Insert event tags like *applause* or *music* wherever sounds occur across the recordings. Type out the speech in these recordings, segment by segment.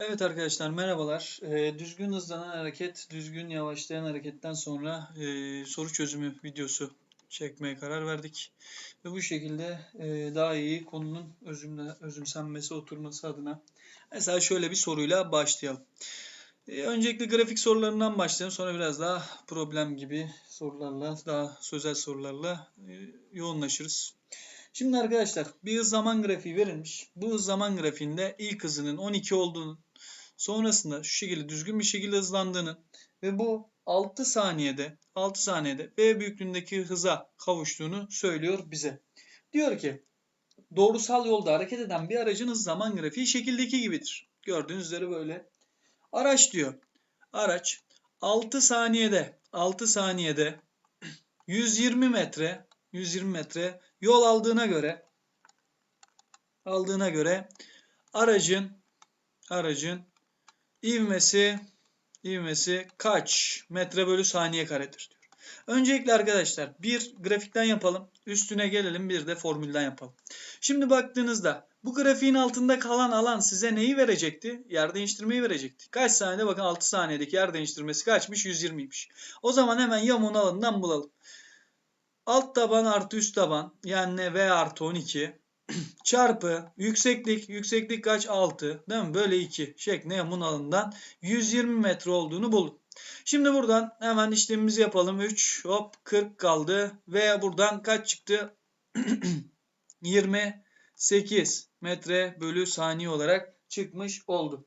Evet arkadaşlar merhabalar. Ee, düzgün hızlanan hareket, düzgün yavaşlayan hareketten sonra e, soru çözümü videosu çekmeye karar verdik. Ve bu şekilde e, daha iyi konunun özümle, özümsenmesi, oturması adına. Mesela şöyle bir soruyla başlayalım. E, öncelikle grafik sorularından başlayalım. Sonra biraz daha problem gibi sorularla, daha sözel sorularla e, yoğunlaşırız. Şimdi arkadaşlar bir hız zaman grafiği verilmiş. Bu hız zaman grafiğinde ilk hızının 12 olduğunu, sonrasında şu şekilde düzgün bir şekilde hızlandığını ve bu 6 saniyede 6 saniyede V büyüklüğündeki hıza kavuştuğunu söylüyor bize. Diyor ki doğrusal yolda hareket eden bir aracın hız zaman grafiği şekildeki gibidir. Gördüğünüz üzere böyle. Araç diyor. Araç 6 saniyede 6 saniyede 120 metre 120 metre yol aldığına göre aldığına göre aracın aracın ivmesi ivmesi kaç metre bölü saniye karedir diyor. Öncelikle arkadaşlar bir grafikten yapalım. Üstüne gelelim bir de formülden yapalım. Şimdi baktığınızda bu grafiğin altında kalan alan size neyi verecekti? Yer değiştirmeyi verecekti. Kaç saniyede? Bakın 6 saniyedeki yer değiştirmesi kaçmış? 120'ymiş. O zaman hemen yamuğun alanından bulalım. Alt taban artı üst taban yani V artı 12 *clears throat* çarpı yükseklik. Yükseklik kaç? 6. Değil mi? Böyle 2 şeklinde yamun alanından 120 metre olduğunu bulun. Şimdi buradan hemen işlemimizi yapalım. 3 hop 40 kaldı. Ve buradan kaç çıktı? *clears throat* 28 metre bölü saniye olarak çıkmış oldu.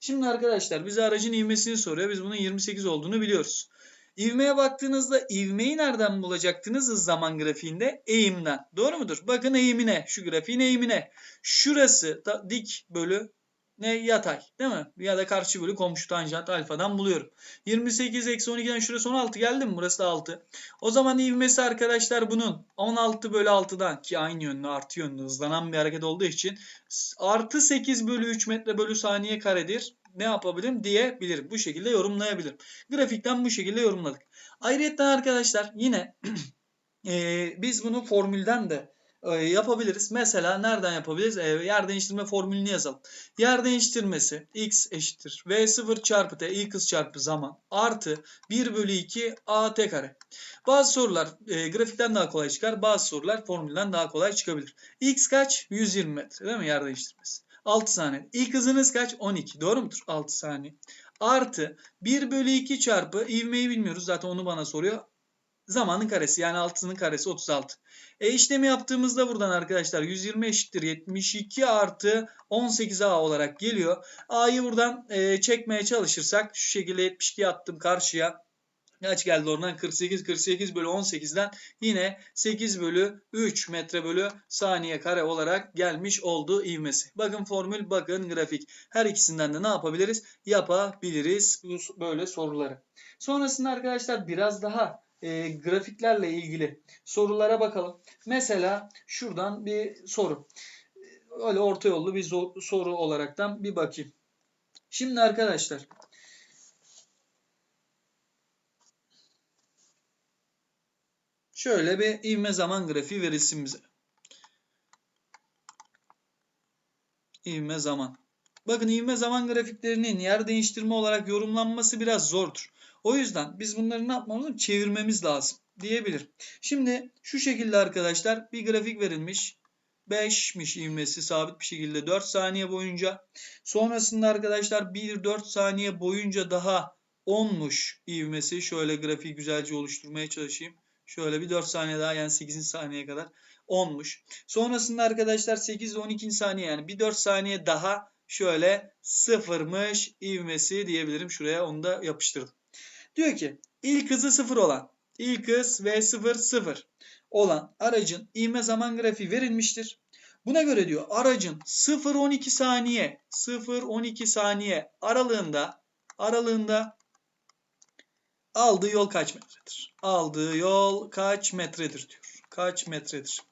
Şimdi arkadaşlar bize aracın ivmesini soruyor. Biz bunun 28 olduğunu biliyoruz. İvmeye baktığınızda ivmeyi nereden bulacaktınız zaman grafiğinde? Eğimden. Doğru mudur? Bakın eğimine. Şu grafiğin eğimine. Şurası da dik bölü ne yatay değil mi? Ya da karşı bölü komşu tanjant alfadan buluyorum. 28 eksi 12'den şurası 16 geldi mi? Burası da 6. O zaman ivmesi arkadaşlar bunun 16 bölü 6'dan ki aynı yönlü artı yönlü hızlanan bir hareket olduğu için artı 8 bölü 3 metre bölü saniye karedir ne yapabilirim diyebilirim. Bu şekilde yorumlayabilirim. Grafikten bu şekilde yorumladık. Ayrıca arkadaşlar yine *clears throat* e, biz bunu formülden de e, yapabiliriz. Mesela nereden yapabiliriz? E, yer değiştirme formülünü yazalım. Yer değiştirmesi x eşittir v0 çarpı t ilk hız çarpı zaman artı 1 bölü 2 at kare. Bazı sorular e, grafikten daha kolay çıkar. Bazı sorular formülden daha kolay çıkabilir. x kaç? 120 metre değil mi yer değiştirmesi? 6 saniye. İlk hızınız kaç? 12. Doğru mudur? 6 saniye. Artı 1 bölü 2 çarpı ivmeyi bilmiyoruz. Zaten onu bana soruyor. Zamanın karesi yani 6'nın karesi 36. E işlemi yaptığımızda buradan arkadaşlar 120 eşittir 72 artı 18A olarak geliyor. A'yı buradan e, çekmeye çalışırsak şu şekilde 72 attım karşıya. Kaç geldi oradan? 48. 48 bölü 18'den yine 8 bölü 3 metre bölü saniye kare olarak gelmiş oldu ivmesi. Bakın formül, bakın grafik. Her ikisinden de ne yapabiliriz? Yapabiliriz böyle soruları. Sonrasında arkadaşlar biraz daha e, grafiklerle ilgili sorulara bakalım. Mesela şuradan bir soru. Öyle orta yollu bir soru olaraktan bir bakayım. Şimdi arkadaşlar Şöyle bir ivme zaman grafiği verilsin bize. İvme zaman. Bakın ivme zaman grafiklerinin yer değiştirme olarak yorumlanması biraz zordur. O yüzden biz bunları ne yapmamız Çevirmemiz lazım diyebilirim. Şimdi şu şekilde arkadaşlar bir grafik verilmiş. 5'miş ivmesi sabit bir şekilde 4 saniye boyunca. Sonrasında arkadaşlar 1-4 saniye boyunca daha 10'muş ivmesi. Şöyle grafiği güzelce oluşturmaya çalışayım. Şöyle bir 4 saniye daha yani 8. saniyeye kadar 10'muş. Sonrasında arkadaşlar 8 ile 12. saniye yani bir 4 saniye daha şöyle sıfırmış ivmesi diyebilirim. Şuraya onu da yapıştırdım. Diyor ki ilk hızı sıfır olan ilk hız V0 0 olan aracın ivme zaman grafiği verilmiştir. Buna göre diyor aracın 0-12 saniye 0-12 saniye aralığında aralığında Aldığı yol kaç metredir? Aldığı yol kaç metredir diyor. Kaç metredir?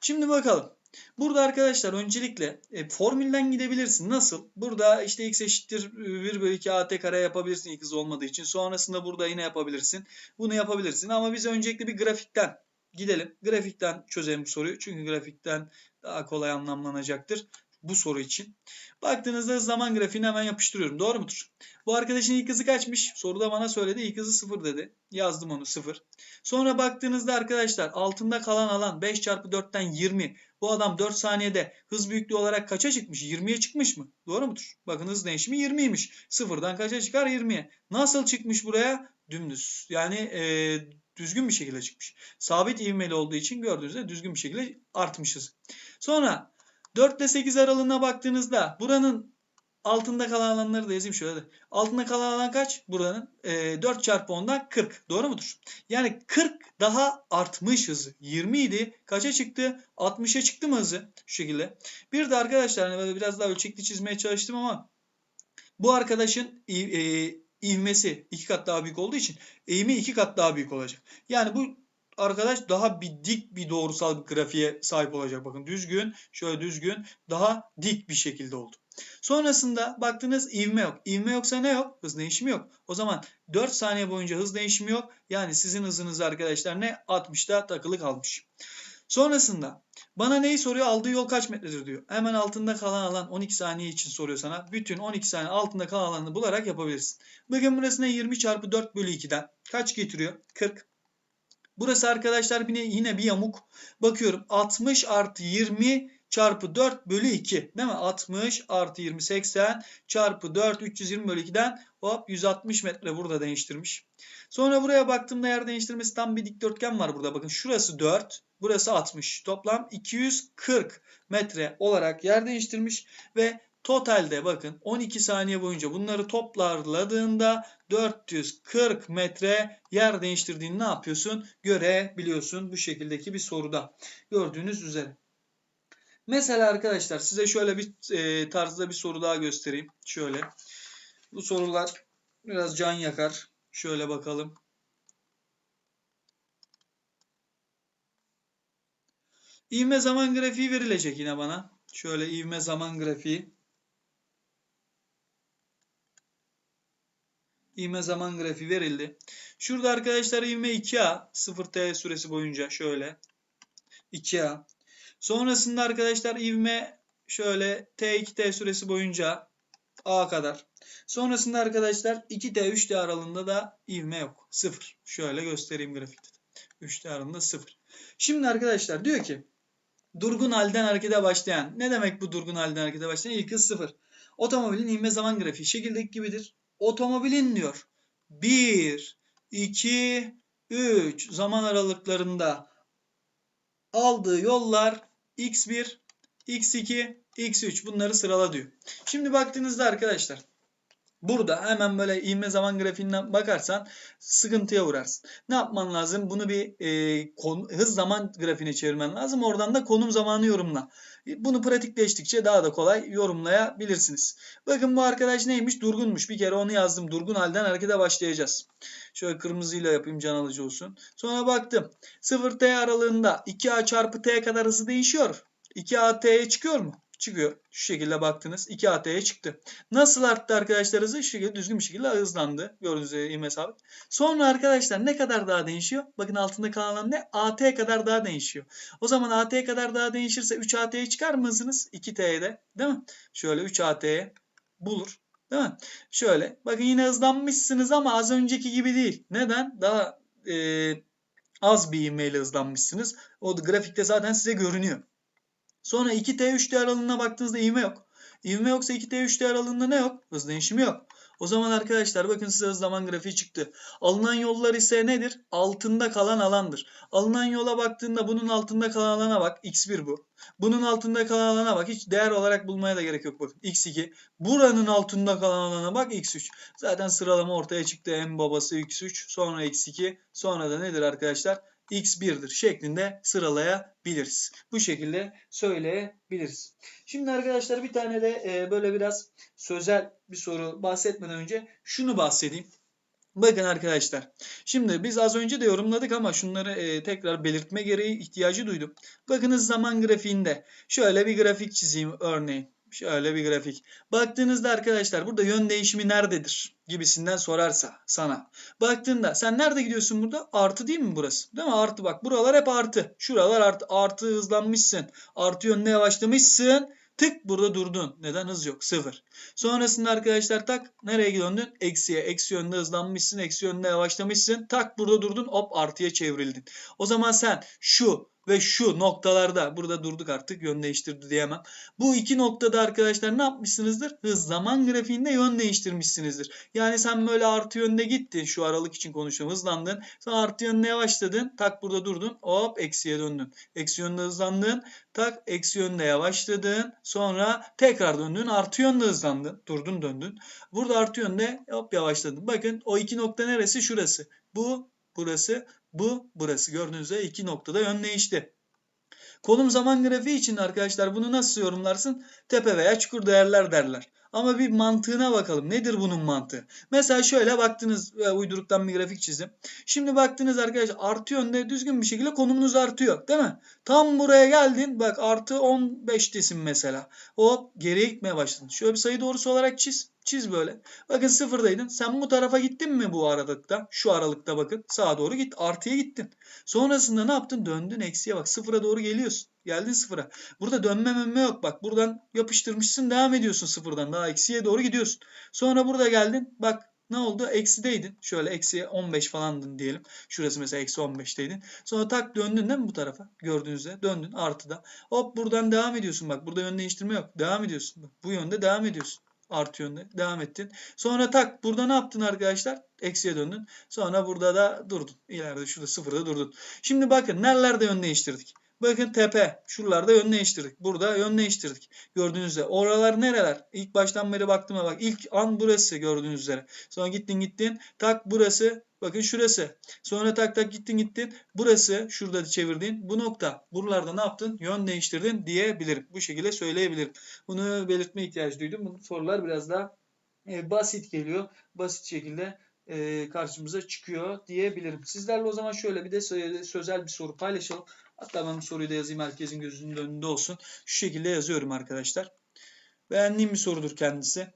Şimdi bakalım. Burada arkadaşlar öncelikle e, formülden gidebilirsin. Nasıl? Burada işte x eşittir 1 bölü 2 at kare yapabilirsin hız olmadığı için. Sonrasında burada yine yapabilirsin. Bunu yapabilirsin ama biz öncelikle bir grafikten gidelim. Grafikten çözelim bu soruyu. Çünkü grafikten daha kolay anlamlanacaktır. Bu soru için. Baktığınızda zaman grafiğini hemen yapıştırıyorum. Doğru mudur? Bu arkadaşın ilk hızı kaçmış? Soruda bana söyledi. İlk hızı 0 dedi. Yazdım onu 0. Sonra baktığınızda arkadaşlar altında kalan alan 5 çarpı 4'ten 20. Bu adam 4 saniyede hız büyüklüğü olarak kaça çıkmış? 20'ye çıkmış mı? Doğru mudur? Bakın hız değişimi 20'ymiş. Sıfırdan kaça çıkar? 20'ye. Nasıl çıkmış buraya? Dümdüz. Yani e, düzgün bir şekilde çıkmış. Sabit ivmeli olduğu için gördüğünüzde düzgün bir şekilde artmışız. Sonra 4 ile 8 aralığına baktığınızda buranın altında kalan alanları da yazayım şöyle. Altında kalan alan kaç? Buranın e, 4 çarpı 10'dan 40. Doğru mudur? Yani 40 daha artmış hızı. 20 idi. Kaça çıktı? 60'a çıktı mı hızı? Şu şekilde. Bir de arkadaşlar hani biraz daha ölçekli çizmeye çalıştım ama bu arkadaşın e, ivmesi iki kat daha büyük olduğu için eğimi iki kat daha büyük olacak. Yani bu arkadaş daha bir dik bir doğrusal bir grafiğe sahip olacak. Bakın düzgün, şöyle düzgün, daha dik bir şekilde oldu. Sonrasında baktınız ivme yok. İvme yoksa ne yok? Hız değişimi yok. O zaman 4 saniye boyunca hız değişimi yok. Yani sizin hızınız arkadaşlar ne? 60'ta takılı kalmış. Sonrasında bana neyi soruyor? Aldığı yol kaç metredir diyor. Hemen altında kalan alan 12 saniye için soruyor sana. Bütün 12 saniye altında kalan alanı bularak yapabilirsin. Bakın burası ne? 20 çarpı 4 bölü 2'den. Kaç getiriyor? 40. Burası arkadaşlar yine, yine bir yamuk. Bakıyorum 60 artı 20 çarpı 4 bölü 2. Değil mi? 60 artı 20 80 çarpı 4 320 bölü 2'den hop 160 metre burada değiştirmiş. Sonra buraya baktığımda yer değiştirmesi tam bir dikdörtgen var burada. Bakın şurası 4 burası 60. Toplam 240 metre olarak yer değiştirmiş ve totalde bakın 12 saniye boyunca bunları toplarladığında 440 metre yer değiştirdiğini ne yapıyorsun? Görebiliyorsun bu şekildeki bir soruda. Gördüğünüz üzere. Mesela arkadaşlar size şöyle bir e, tarzda bir soru daha göstereyim. Şöyle. Bu sorular biraz can yakar. Şöyle bakalım. İvme zaman grafiği verilecek yine bana. Şöyle ivme zaman grafiği. İvme zaman grafiği verildi. Şurada arkadaşlar ivme 2A 0T süresi boyunca şöyle 2A. Sonrasında arkadaşlar ivme şöyle T2T süresi boyunca A kadar. Sonrasında arkadaşlar 2T 3T aralığında da ivme yok. 0. Şöyle göstereyim grafikte. 3T aralığında 0. Şimdi arkadaşlar diyor ki durgun halden harekete başlayan. Ne demek bu durgun halden harekete başlayan? İlk hız 0. Otomobilin ivme zaman grafiği şekildeki gibidir. Otomobilin diyor. 1, 2, 3 zaman aralıklarında aldığı yollar x1, x2, x3 bunları sırala diyor. Şimdi baktığınızda arkadaşlar Burada hemen böyle ivme zaman grafiğinden bakarsan sıkıntıya uğrarsın. Ne yapman lazım? Bunu bir e, konu, hız zaman grafiğine çevirmen lazım. Oradan da konum zamanı yorumla. Bunu pratikleştikçe daha da kolay yorumlayabilirsiniz. Bakın bu arkadaş neymiş? Durgunmuş. Bir kere onu yazdım. Durgun halden harekete başlayacağız. Şöyle kırmızıyla yapayım can alıcı olsun. Sonra baktım. 0T aralığında 2A çarpı T kadar hızı değişiyor. 2A T'ye çıkıyor mu? Çıkıyor. Şu şekilde baktınız. 2 AT'ye çıktı. Nasıl arttı arkadaşlar hızı? Şu şekilde düzgün bir şekilde hızlandı. Gördüğünüz gibi ivme sabit. Sonra arkadaşlar ne kadar daha değişiyor? Bakın altında kalan ne? AT kadar daha değişiyor. O zaman AT kadar daha değişirse 3 AT'ye çıkar mı hızınız? 2 T'de değil mi? Şöyle 3 AT'ye bulur. Değil mi? Şöyle. Bakın yine hızlanmışsınız ama az önceki gibi değil. Neden? Daha e, az bir ivmeyle hızlanmışsınız. O da grafikte zaten size görünüyor. Sonra 2T 3T aralığına baktığınızda ivme yok. İvme yoksa 2T 3T aralığında ne yok? Hız değişimi yok. O zaman arkadaşlar bakın size hız zaman grafiği çıktı. Alınan yollar ise nedir? Altında kalan alandır. Alınan yola baktığında bunun altında kalan alana bak. X1 bu. Bunun altında kalan alana bak. Hiç değer olarak bulmaya da gerek yok. Bakın X2. Buranın altında kalan alana bak X3. Zaten sıralama ortaya çıktı. En babası X3. Sonra X2. Sonra da nedir arkadaşlar? X1'dir şeklinde sıralayabiliriz. Bu şekilde söyleyebiliriz. Şimdi arkadaşlar bir tane de e, böyle biraz sözel bir soru bahsetmeden önce şunu bahsedeyim. Bakın arkadaşlar. Şimdi biz az önce de yorumladık ama şunları e, tekrar belirtme gereği ihtiyacı duydum. Bakınız zaman grafiğinde şöyle bir grafik çizeyim örneğin. Şöyle bir grafik. Baktığınızda arkadaşlar burada yön değişimi nerededir gibisinden sorarsa sana. Baktığında sen nerede gidiyorsun burada? Artı değil mi burası? Değil mi? Artı bak buralar hep artı. Şuralar artı. Artı hızlanmışsın. Artı yönde yavaşlamışsın. Tık burada durdun. Neden? Hız yok. Sıfır. Sonrasında arkadaşlar tak nereye döndün? Eksiye. Eksi yönde hızlanmışsın. Eksi yönde yavaşlamışsın. Tak burada durdun. Hop artıya çevrildin. O zaman sen şu ve şu noktalarda burada durduk artık yön değiştirdi diyemem. Bu iki noktada arkadaşlar ne yapmışsınızdır? Hız zaman grafiğinde yön değiştirmişsinizdir. Yani sen böyle artı yönde gittin şu aralık için konuşuyorum hızlandın. Sonra artı yönde yavaşladın tak burada durdun hop eksiye döndün. Eksi yönde hızlandın tak eksi yönde yavaşladın. Sonra tekrar döndün artı yönde hızlandın. Durdun döndün. Burada artı yönde hop yavaşladın. Bakın o iki nokta neresi? Şurası. Bu burası bu burası. Gördüğünüz üzere iki noktada yön değişti. Konum zaman grafiği için arkadaşlar bunu nasıl yorumlarsın? Tepe veya çukur değerler derler. Ama bir mantığına bakalım. Nedir bunun mantığı? Mesela şöyle baktınız e, uyduruktan bir grafik çizdim. Şimdi baktınız arkadaşlar artı yönde düzgün bir şekilde konumunuz artıyor. Değil mi? Tam buraya geldin. Bak artı 15'tesin mesela. Hop geriye gitmeye başladın. Şöyle bir sayı doğrusu olarak çiz. Çiz böyle. Bakın sıfırdaydın. Sen bu tarafa gittin mi bu aralıkta? Şu aralıkta bakın. Sağa doğru git. Artıya gittin. Sonrasında ne yaptın? Döndün eksiye bak. Sıfıra doğru geliyorsun. Geldin sıfıra. Burada dönme mönme yok. Bak buradan yapıştırmışsın. Devam ediyorsun sıfırdan. Daha eksiye doğru gidiyorsun. Sonra burada geldin. Bak ne oldu? Eksideydin. Şöyle eksi 15 falandın diyelim. Şurası mesela eksi 15'teydin. Sonra tak döndün değil mi bu tarafa? Gördüğünüzde döndün artıda. Hop buradan devam ediyorsun. Bak burada yön değiştirme yok. Devam ediyorsun. Bak, bu yönde devam ediyorsun artı yönde devam ettin. Sonra tak burada ne yaptın arkadaşlar? Eksiye döndün. Sonra burada da durdun. İleride şurada sıfırda durdun. Şimdi bakın nerelerde yön değiştirdik? Bakın tepe. Şuralarda yön değiştirdik. Burada yön değiştirdik. Gördüğünüz üzere. Oralar nereler? İlk baştan beri baktığıma bak. İlk an burası gördüğünüz üzere. Sonra gittin gittin. Tak burası. Bakın şurası. Sonra tak tak gittin gittin. Burası şurada çevirdiğin bu nokta. Buralarda ne yaptın? Yön değiştirdin diyebilirim. Bu şekilde söyleyebilirim. Bunu belirtme ihtiyacı duydum. Bu sorular biraz daha e, basit geliyor. Basit şekilde e, karşımıza çıkıyor diyebilirim. Sizlerle o zaman şöyle bir de sözel bir soru paylaşalım. Hatta ben soruyu da yazayım herkesin gözünün önünde olsun. Şu şekilde yazıyorum arkadaşlar. Beğendiğim bir sorudur kendisi.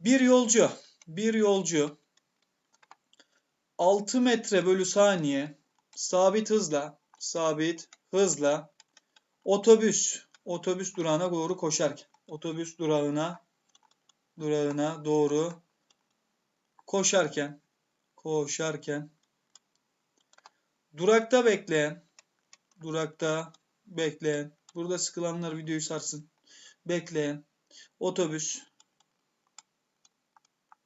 Bir yolcu, bir yolcu 6 metre bölü saniye sabit hızla, sabit hızla otobüs, otobüs durağına doğru koşarken, otobüs durağına, durağına doğru koşarken, koşarken durakta bekleyen, durakta. Bekleyen, burada sıkılanlar videoyu sarsın, bekleyen. Otobüs.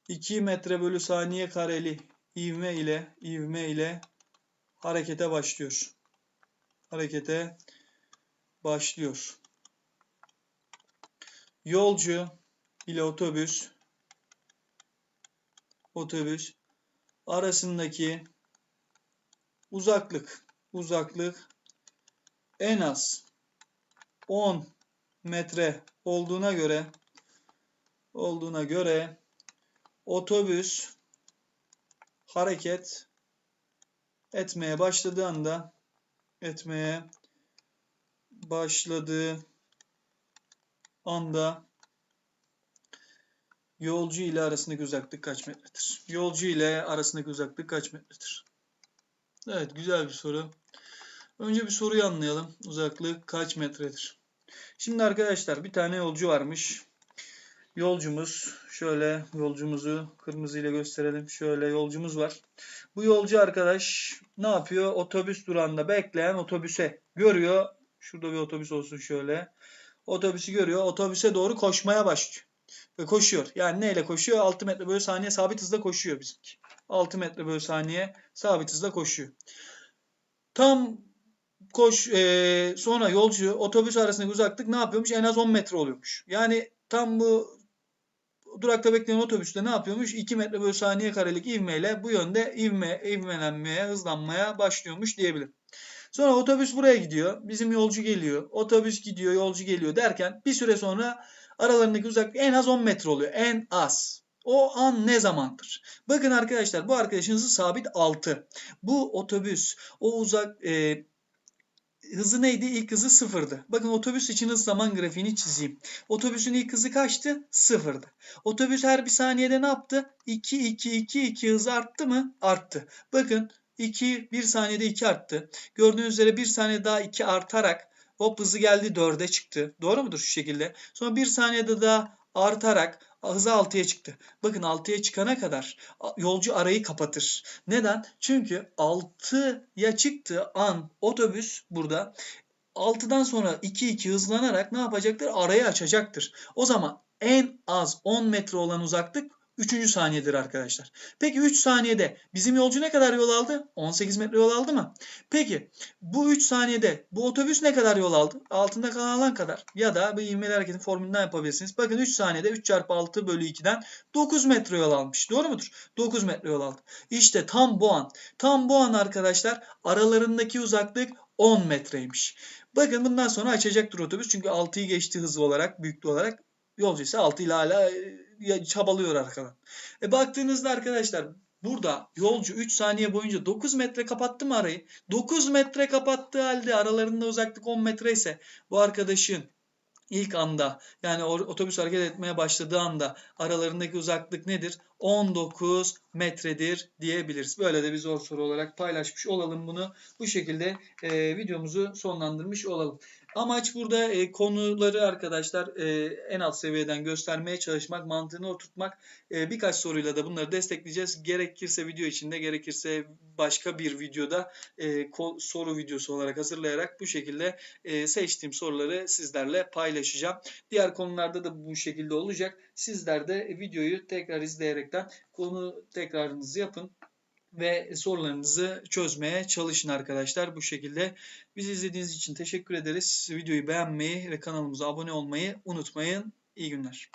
2 metre bölü saniye kareli ivme ile ivme ile harekete başlıyor. Harekete başlıyor. Yolcu ile otobüs. Otobüs arasındaki uzaklık uzaklık en az 10 metre olduğuna göre olduğuna göre otobüs hareket etmeye başladığı anda etmeye başladığı anda yolcu ile arasındaki uzaklık kaç metredir? Yolcu ile arasındaki uzaklık kaç metredir? Evet güzel bir soru. Önce bir soruyu anlayalım. Uzaklık kaç metredir? Şimdi arkadaşlar bir tane yolcu varmış. Yolcumuz şöyle yolcumuzu kırmızı ile gösterelim. Şöyle yolcumuz var. Bu yolcu arkadaş ne yapıyor? Otobüs durağında bekleyen otobüse görüyor. Şurada bir otobüs olsun şöyle. Otobüsü görüyor. Otobüse doğru koşmaya başlıyor. Ve koşuyor. Yani neyle koşuyor? 6 metre bölü saniye sabit hızla koşuyor bizimki. 6 metre bölü saniye sabit hızla koşuyor. Tam koş e, sonra yolcu otobüs arasındaki uzaklık ne yapıyormuş? En az 10 metre oluyormuş. Yani tam bu durakta bekleyen otobüste ne yapıyormuş? 2 metre bölü saniye karelik ivmeyle bu yönde ivme, ivmelenmeye, hızlanmaya başlıyormuş diyebilirim. Sonra otobüs buraya gidiyor. Bizim yolcu geliyor. Otobüs gidiyor, yolcu geliyor derken bir süre sonra aralarındaki uzaklık en az 10 metre oluyor. En az. O an ne zamandır? Bakın arkadaşlar bu arkadaşınızın sabit 6. Bu otobüs o uzak e, hızı neydi? İlk hızı sıfırdı. Bakın otobüs için hız zaman grafiğini çizeyim. Otobüsün ilk hızı kaçtı? Sıfırdı. Otobüs her bir saniyede ne yaptı? 2, 2, 2, 2 hızı arttı mı? Arttı. Bakın 2, 1 saniyede 2 arttı. Gördüğünüz üzere 1 saniye daha 2 artarak hop hızı geldi 4'e çıktı. Doğru mudur şu şekilde? Sonra 1 saniyede daha artarak hızı 6'ya çıktı. Bakın 6'ya çıkana kadar yolcu arayı kapatır. Neden? Çünkü 6'ya çıktığı an otobüs burada 6'dan sonra 2-2 hızlanarak ne yapacaktır? Arayı açacaktır. O zaman en az 10 metre olan uzaklık 3. saniyedir arkadaşlar. Peki 3 saniyede bizim yolcu ne kadar yol aldı? 18 metre yol aldı mı? Peki bu 3 saniyede bu otobüs ne kadar yol aldı? Altında kalan alan kadar. Ya da bir ivmeli hareketin formülünden yapabilirsiniz. Bakın 3 saniyede 3 çarpı 6 bölü 2'den 9 metre yol almış. Doğru mudur? 9 metre yol aldı. İşte tam bu an. Tam bu an arkadaşlar aralarındaki uzaklık 10 metreymiş. Bakın bundan sonra açacaktır otobüs. Çünkü 6'yı geçti hızı olarak, büyüklüğü olarak. Yolcu ise 6 ile hala e, çabalıyor arkadan. E baktığınızda arkadaşlar burada yolcu 3 saniye boyunca 9 metre kapattı mı arayı? 9 metre kapattığı halde aralarında uzaklık 10 metre ise bu arkadaşın ilk anda yani otobüs hareket etmeye başladığı anda aralarındaki uzaklık nedir? 19 metredir diyebiliriz. Böyle de bir zor soru olarak paylaşmış olalım bunu. Bu şekilde e, videomuzu sonlandırmış olalım. Amaç burada e, konuları arkadaşlar e, en alt seviyeden göstermeye çalışmak, mantığını oturtmak. E, birkaç soruyla da bunları destekleyeceğiz. Gerekirse video içinde, gerekirse başka bir videoda e, soru videosu olarak hazırlayarak bu şekilde e, seçtiğim soruları sizlerle paylaşacağım. Diğer konularda da bu şekilde olacak. Sizler de videoyu tekrar izleyerekten konu tekrarınızı yapın ve sorularınızı çözmeye çalışın arkadaşlar bu şekilde. Bizi izlediğiniz için teşekkür ederiz. Videoyu beğenmeyi ve kanalımıza abone olmayı unutmayın. İyi günler.